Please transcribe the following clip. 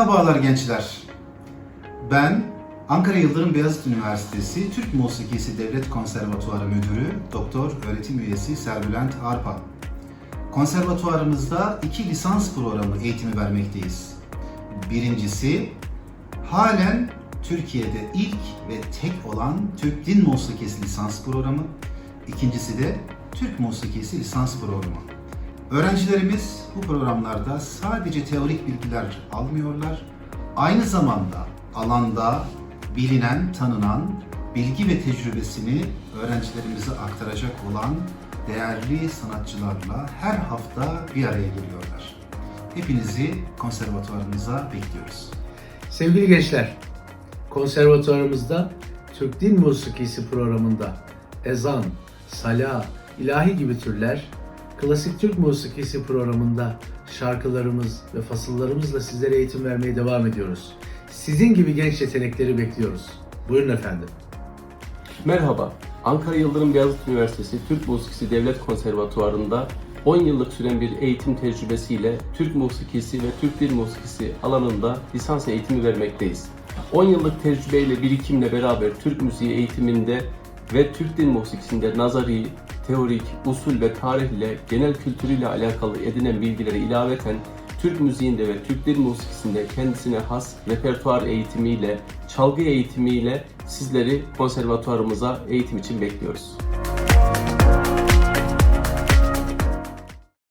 Merhabalar gençler. Ben Ankara Yıldırım Beyazıt Üniversitesi Türk Musikisi Devlet Konservatuarı Müdürü Doktor Öğretim Üyesi Serbülent Arpa. Konservatuarımızda iki lisans programı eğitimi vermekteyiz. Birincisi halen Türkiye'de ilk ve tek olan Türk Din Musikisi lisans programı. İkincisi de Türk Musikisi lisans programı. Öğrencilerimiz bu programlarda sadece teorik bilgiler almıyorlar, aynı zamanda alanda bilinen, tanınan bilgi ve tecrübesini öğrencilerimize aktaracak olan değerli sanatçılarla her hafta bir araya geliyorlar. Hepinizi konservatuvarımıza bekliyoruz. Sevgili gençler, konservatuarımızda Türk Din Musikisi programında ezan, sala, ilahi gibi türler, klasik Türk musikisi programında şarkılarımız ve fasıllarımızla sizlere eğitim vermeye devam ediyoruz. Sizin gibi genç yetenekleri bekliyoruz. Buyurun efendim. Merhaba, Ankara Yıldırım Beyazıt Üniversitesi Türk Musikisi Devlet Konservatuvarı'nda 10 yıllık süren bir eğitim tecrübesiyle Türk musikisi ve Türk dil musikisi alanında lisans eğitimi vermekteyiz. 10 yıllık tecrübeyle birikimle beraber Türk müziği eğitiminde ve Türk dil musikisinde nazari, teorik, usul ve tarih ile genel kültürüyle alakalı edinen bilgileri ilaveten Türk müziğinde ve Türk dil musikisinde kendisine has repertuar eğitimiyle, çalgı eğitimiyle sizleri konservatuarımıza eğitim için bekliyoruz.